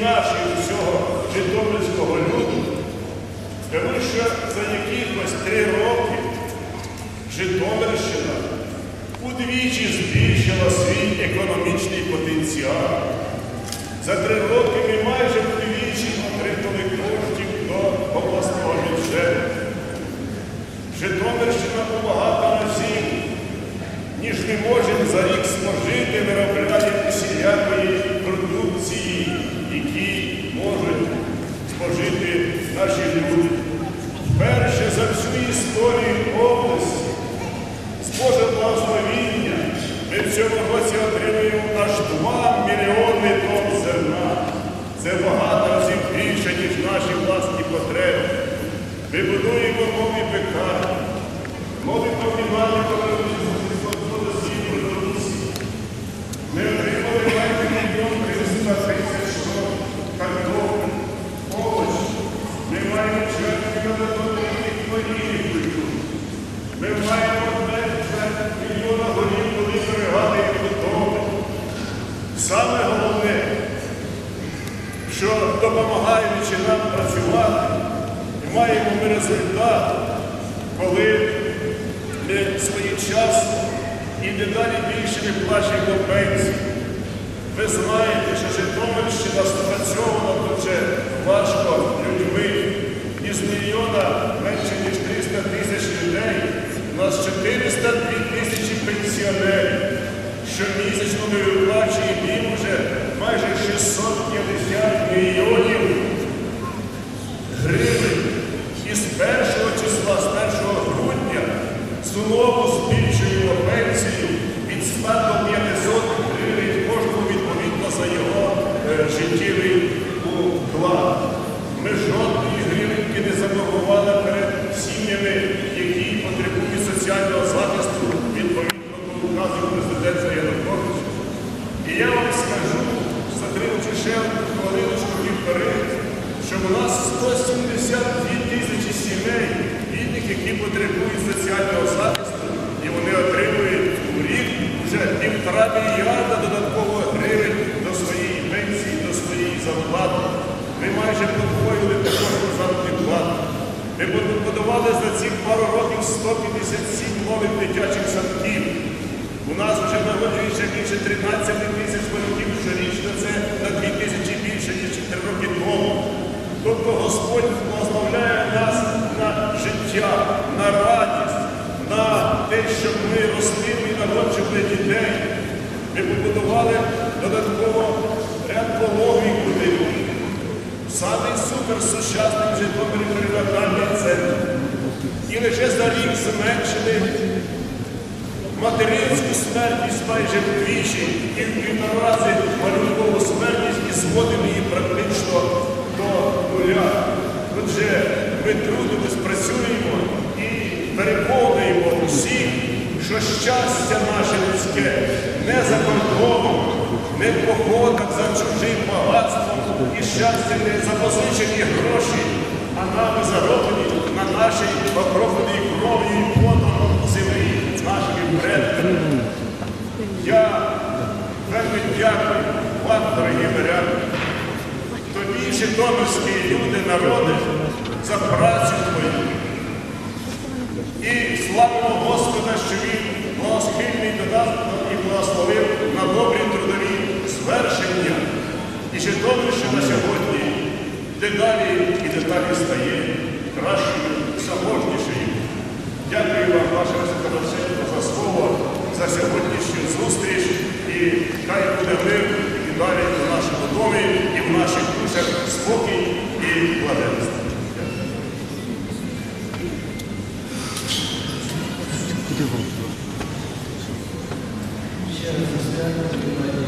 нашого всього житомирського люду, тому що за якихось три роки Житомирщина удвічі збільшила свій економічний потенціал. За три роки ми майже вдвічі отримали коштів до обласного бюджету. Житомирщина багато разів, ніж ми можемо за рік спожити, виробляє усілякої продукції, які можуть спожити наші люди. Перше за всю історію області з Божого благословіння ми в цьому році отримуємо аж 2 мільйони тонн зерна. Це багато разів більше, ніж наші власні потреби. Ми будуємо нові пекарні, нові комбінати продукції. Ми отримали майже мільйон 300 тисяч тонн картоплі, овочі. Ми маємо чверть мільйона хворіних культур. Ми маємо одне чверть мільйона голів, коли бригади і готові. Саме головне, що допомагаючи нам працювати, і маємо ми результат, коли ми своєчасно і дедалі більше виплачуємо пенсії. Ви знаєте, що Житомирщина спрацьована дуже важко людьми. Із мільйона менше ніж 300 тисяч людей. У нас 402 тисячі пенсіонерів. Щомісячно ми виплачуємо їм вже майже 650 мільйонів гривень. І з першого числа, з 1 грудня, знову збільшуємо пенсію від 100 до 500 гривень кожному відповідно за його е, життєвий вклад. Ми жодної гривеньки не заборгували перед сім'ями, які потребують соціального захисту відповідно до указу президента Януковича. І я вам скажу, затримавши ще хвилиночку півтори, що в нас 172 тисячі сімей, бідних, які потребують соціального захисту, і вони отримують у рік вже півтора мільярда додаткових гривень до своєї пенсії, до своєї зарплати. Ми майже подвоїли також заробітну плату. Ми побудували за ці пару років 157 нових дитячих садків. У нас вже народжується більше 13 тисяч малюків щорічно, це на 2 тисячі більше, ніж 4 роки тому. Тобто Господь благословляє нас на життя, на радість, на те, щоб ми ростили і народжували дітей. Ми побудували додатково ряд пологових будинків. Самий суперсучасний в Житомирі центр. І лише за рік зменшили материнську смертність майже вдвічі і в півтора рази малюкову смертність і зводимо її практично до нуля. Отже, ми трудимось, працюємо і переповнюємо усіх, що щастя наше людське не за кордоном, не в походах за чужим багатством і щастя не за позичені гроші, а нами зароблені на нашій покропленій кров'ю і потом землі нашими предками. Я вельми дякую вам, дорогі миряни, тобі, житомирські люди, народи, за працю твою. І славимо Господа, що Він благосхильний додаток і благословив на добрі трудові звершення. І Житомирщина сьогодні дедалі і дедалі стає кращою, заможнішою. Дякую вам, ваше високодовсенько, за слово, за сьогоднішню зустріч. І хай буде мир і далі в нашому домі і в наших душах спокій і благоденство. Ще раз